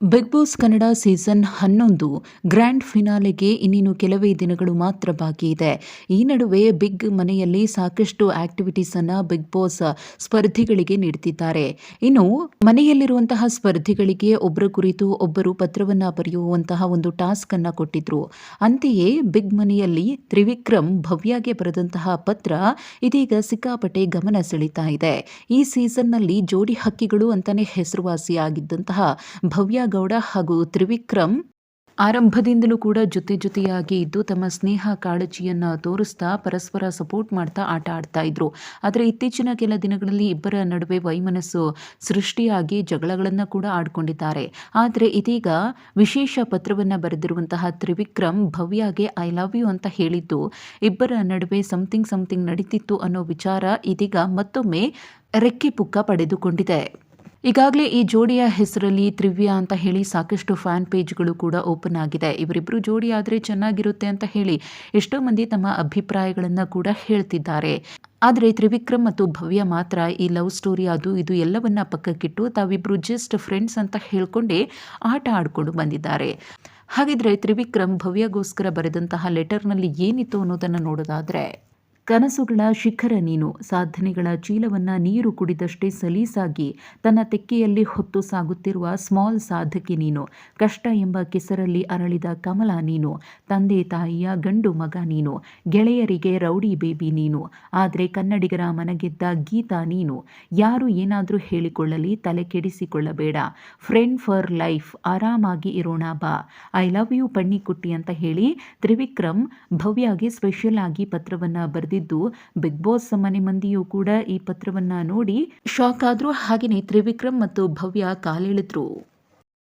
Big Boss Kannada season ಹನ್ನೊಂದು grand ಫಿನಾಲೆಗೆ ಇನ್ನೇನು ಕೆಲವೇ ದಿನಗಳು ಮಾತ್ರ ಬಾಕಿ ಇದೆ. ಈ ನಡುವೆ ಬಿಗ್ ಮನೆಯಲ್ಲಿ ಸಾಕಷ್ಟು ಆಕ್ಟಿವಿಟೀಸ್ ಅನ್ನ ಬಿಗ್ ಬಾಸ್ ಸ್ಪರ್ಧಿಗಳಿಗೆ ನೀಡುತ್ತಿದ್ದಾರೆ ಇನ್ನು ಮನೆಯಲ್ಲಿರುವಂತಹ ಸ್ಪರ್ಧಿಗಳಿಗೆ ಒಬ್ಬರ ಕುರಿತು ಒಬ್ಬರು ಪತ್ರವನ್ನು ಬರೆಯುವಂತಹ ಒಂದು ಟಾಸ್ಕ್ ಅನ್ನು ಕೊಟ್ಟಿದ್ರು. ಅಂತೆಯೇ ಬಿಗ್ ಮನೆಯಲ್ಲಿ ತ್ರಿವಿಕ್ರಮ್ ಭವ್ಯಾಗೆ ಬರೆದಂತಹ ಪತ್ರ ಇದೀಗ ಸಿಕ್ಕಾಪಟ್ಟೆ ಗಮನ ಸೆಳೀತಾ ಇದೆ. ಈ ಸೀಸನ್ನಲ್ಲಿ ಜೋಡಿ ಹಕ್ಕಿಗಳು ಅಂತಾನೆ ಹೆಸರುವಾಸಿಯಾಗಿದ್ದಂತಹ ಭವ್ಯ ಗೌಡ ಹಾಗೂ ತ್ರಿವಿಕ್ರಮ್ ಆರಂಭದಿಂದಲೂ ಕೂಡ ಜೊತೆ ಜೊತೆಯಾಗಿ ಇದ್ದು ತಮ್ಮ ಸ್ನೇಹ ಕಾಳಜಿಯನ್ನು ತೋರಿಸ್ತಾ ಪರಸ್ಪರ ಸಪೋರ್ಟ್ ಮಾಡ್ತಾ ಆಟ ಆಡ್ತಾ ಇದ್ರು. ಆದರೆ ಇತ್ತೀಚಿನ ಕೆಲ ದಿನಗಳಲ್ಲಿ ಇಬ್ಬರ ನಡುವೆ ವೈಮನಸ್ಸು ಸೃಷ್ಟಿಯಾಗಿ ಜಗಳಗಳನ್ನು ಕೂಡ ಆಡ್ಕೊಂಡಿದ್ದಾರೆ. ಆದರೆ ಇದೀಗ ವಿಶೇಷ ಪತ್ರವನ್ನು ಬರೆದಿರುವಂತಹ ತ್ರಿವಿಕ್ರಮ್ ಭವ್ಯಾಗೆ ಐ ಲವ್ ಯು ಅಂತ ಹೇಳಿದ್ದು ಇಬ್ಬರ ನಡುವೆ ಸಮಥಿಂಗ್ ಸಮಥಿಂಗ್ ನಡೀತಿತ್ತು ಅನ್ನೋ ವಿಚಾರ ಇದೀಗ ಮತ್ತೊಮ್ಮೆ ರೆಕ್ಕೆ ಪುಕ್ಕ ಪಡೆದುಕೊಂಡಿದೆ. ಈಗಾಗಲೇ ಈ ಜೋಡಿಯ ಹೆಸರಲ್ಲಿ ತ್ರಿವ್ಯ ಅಂತ ಹೇಳಿ ಸಾಕಷ್ಟು ಫ್ಯಾನ್ ಪೇಜ್ಗಳು ಕೂಡ ಓಪನ್ ಆಗಿದೆ. ಇವರಿಬ್ಬರು ಜೋಡಿ ಆದರೆ ಚೆನ್ನಾಗಿರುತ್ತೆ ಅಂತ ಹೇಳಿ ಎಷ್ಟೋ ಮಂದಿ ತಮ್ಮ ಅಭಿಪ್ರಾಯಗಳನ್ನು ಕೂಡ ಹೇಳ್ತಿದ್ದಾರೆ. ಆದರೆ ತ್ರಿವಿಕ್ರಮ್ ಮತ್ತು ಭವ್ಯ ಮಾತ್ರ ಈ ಲವ್ ಸ್ಟೋರಿ ಅದು ಇದು ಎಲ್ಲವನ್ನ ಪಕ್ಕಕ್ಕಿಟ್ಟು ತಾವಿಬ್ರು ಜಸ್ಟ್ ಫ್ರೆಂಡ್ಸ್ ಅಂತ ಹೇಳ್ಕೊಂಡೇ ಆಟ ಆಡಿಕೊಂಡು ಬಂದಿದ್ದಾರೆ. ಹಾಗಿದ್ರೆ ತ್ರಿವಿಕ್ರಮ್ ಭವ್ಯಗೋಸ್ಕರ ಬರೆದಂತಹ ಲೆಟರ್ನಲ್ಲಿ ಏನಿತ್ತು ಅನ್ನೋದನ್ನು ನೋಡೋದಾದ್ರೆ ಕನಸುಗಳ ಶಿಖರ ನೀನು. ಸಾಧನೆಗಳ ಚೀಲವನ್ನ ನೀರು ಕುಡಿದಷ್ಟೇ ಸಲೀಸಾಗಿ ತನ್ನ ತೆಕ್ಕೆಯಲ್ಲಿ ಹೊತ್ತು ಸಾಗುತ್ತಿರುವ ಸ್ಮಾಲ್ ಸಾಧಕಿ ನೀನು. ಕಷ್ಟ ಎಂಬ ಕೆಸರಲ್ಲಿ ಅರಳಿದ ಕಮಲ ನೀನು. ತಂದೆ ತಾಯಿಯ ಗಂಡು ಮಗ ನೀನು. ಗೆಳೆಯರಿಗೆ ರೌಡಿ ಬೇಬಿ ನೀನು. ಆದರೆ ಕನ್ನಡಿಗರ ಮನಗೆದ್ದ ಗೀತಾ ನೀನು. ಯಾರು ಏನಾದರೂ ಹೇಳಿಕೊಳ್ಳಲಿ, ತಲೆ ಕೆಡಿಸಿಕೊಳ್ಳಬೇಡ. ಫ್ರೆಂಡ್ ಫಾರ್ ಲೈಫ್ ಆರಾಮಾಗಿ ಇರೋಣ ಬಾ. ಐ ಲವ್ ಯು ಪಣ್ಣಿಕುಟ್ಟಿ ಅಂತ ಹೇಳಿ ತ್ರಿವಿಕ್ರಮ್ ಭವ್ಯಾಗಿ ಸ್ಪೆಷಲ್ ಆಗಿ ಪತ್ರವನ್ನ ಬರೆದಿದ್ದು ಬಿಗ್ ಬಾಸ್ ಮನೆ ಮಂದಿಯೂ ಕೂಡ ಈ ಪತ್ರವನ್ನ ನೋಡಿ ಶಾಕ್ ಆದ್ರು ಹಾಗೆಯೇ ತ್ರಿವಿಕ್ರಮ್ ಮತ್ತು ಭವ್ಯ ಕಾಲೆಳೆದ್ರು.